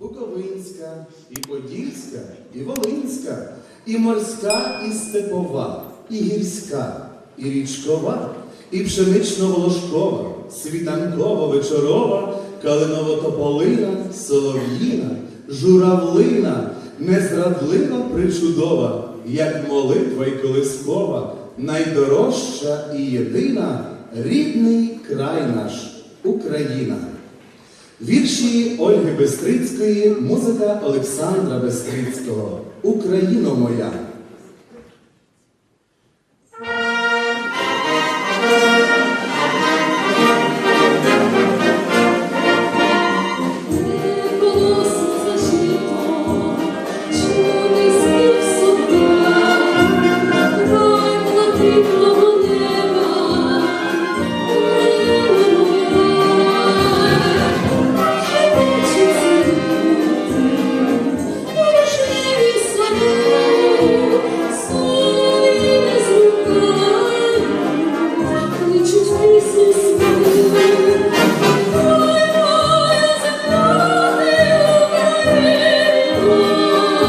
Буковинська, і Подільська, і Волинська, і морська, і степова, і гірська, і річкова, і пшенично-волошкова, світанково-вечорова, калиново-тополина, солов'їна, журавлина, незрадлива причудова, як молитва й колискова, найдорожча і єдина, рідний край наш, Україна. Вірші Ольги Бестрицької, музика Олександра Бестрицького. Україно моя!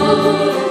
Oh.